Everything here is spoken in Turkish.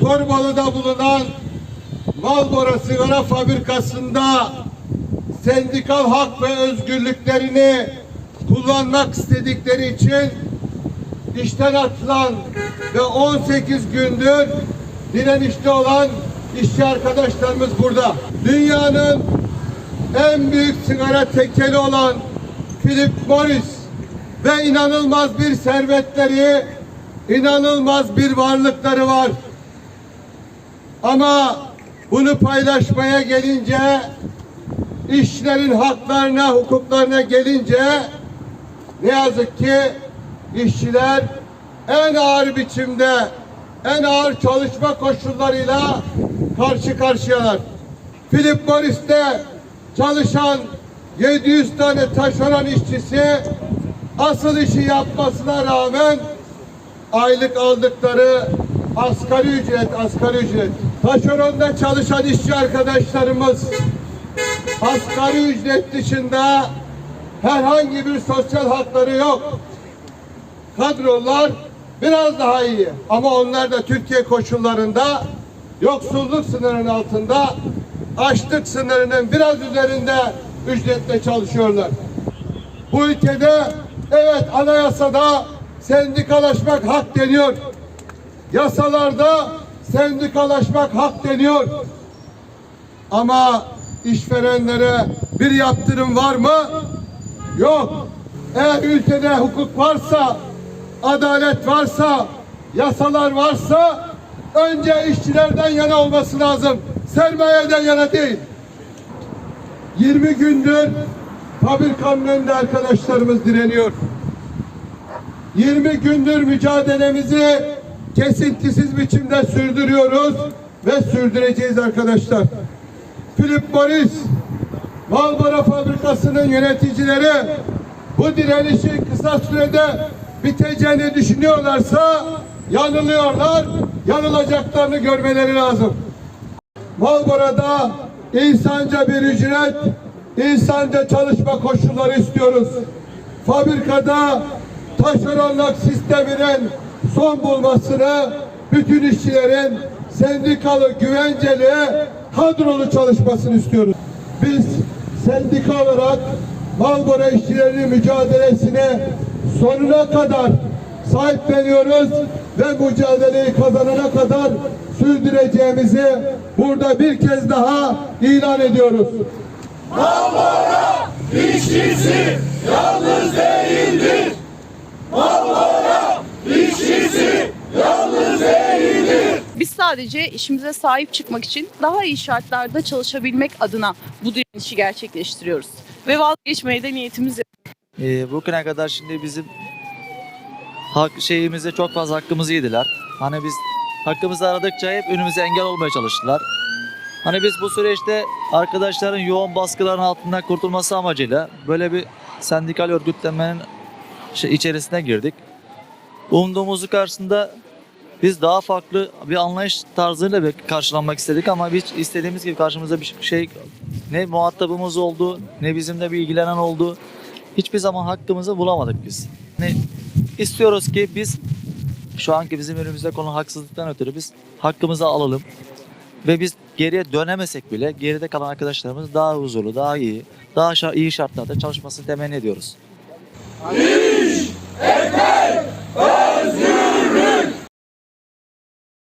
Torbalı'da bulunan Marlboro Sigara Fabrikası'nda sendikal hak ve özgürlüklerini kullanmak istedikleri için işten atılan ve 18 gündür direnişte olan işçi arkadaşlarımız burada. Dünyanın en büyük sigara tekeli olan Philip Morris ve inanılmaz bir servetleri, inanılmaz bir varlıkları var. Ama bunu paylaşmaya gelince, işçilerin haklarına, hukuklarına gelince ne yazık ki işçiler en ağır biçimde, en ağır çalışma koşullarıyla karşı karşıyalar. Philip Morris'te çalışan 700 tane taşeron işçisi asıl işi yapmasına rağmen aylık aldıkları asgari ücret, asgari ücret. Taşeronda çalışan işçi arkadaşlarımız asgari ücret dışında herhangi bir sosyal hakları yok. Kadrolar biraz daha iyi ama onlar da Türkiye koşullarında yoksulluk sınırının altında açlık sınırının biraz üzerinde ücretle çalışıyorlar. Bu ülkede evet anayasada sendikalaşmak hak deniyor. Yasalarda sendikalaşmak hak deniyor. Ama işverenlere bir yaptırım var mı? Yok. Eğer ülkede hukuk varsa, adalet varsa, yasalar varsa önce işçilerden yana olması lazım. Sermayeden yana değil. 20 gündür fabrikanın önünde arkadaşlarımız direniyor. 20 gündür mücadelemizi kesintisiz biçimde sürdürüyoruz ve sürdüreceğiz arkadaşlar. Philip Morris Marlboro fabrikasının yöneticileri bu direnişin kısa sürede biteceğini düşünüyorlarsa yanılıyorlar. Yanılacaklarını görmeleri lazım. Marlboro'da insanca bir ücret, insanca çalışma koşulları istiyoruz. Fabrikada taşeronluk sisteminin son bulmasını bütün işçilerin sendikalı, güvenceli, kadrolu çalışmasını istiyoruz. Biz sendika olarak Marlboro işçilerinin mücadelesine sonuna kadar sahipleniyoruz ve mücadeleyi kazanana kadar sürdüreceğimizi burada bir kez daha ilan ediyoruz. İşçisi yalnız değildir. Marmara işçisi yalnız değildir. Biz sadece işimize sahip çıkmak için daha iyi şartlarda çalışabilmek adına bu direnişi gerçekleştiriyoruz. Ve vazgeçmeye de niyetimiz yok. Ee, bugüne kadar şimdi bizim hak şeyimizde çok fazla hakkımızı yediler. Hani biz hakkımızı aradıkça hep önümüze engel olmaya çalıştılar. Hani biz bu süreçte arkadaşların yoğun baskıların altından kurtulması amacıyla böyle bir sendikal örgütlenmenin içerisine girdik. Umduğumuzu karşısında biz daha farklı bir anlayış tarzıyla karşılanmak istedik ama hiç istediğimiz gibi karşımıza bir şey ne muhatabımız oldu ne bizimle bir ilgilenen oldu. Hiçbir zaman hakkımızı bulamadık biz. Ne istiyoruz ki biz şu anki bizim önümüzde konu haksızlıktan ötürü biz hakkımızı alalım. Ve biz geriye dönemesek bile geride kalan arkadaşlarımız daha huzurlu, daha iyi, daha iyi şartlarda çalışmasını temenni ediyoruz. Liz, Eteiro, é, é, é.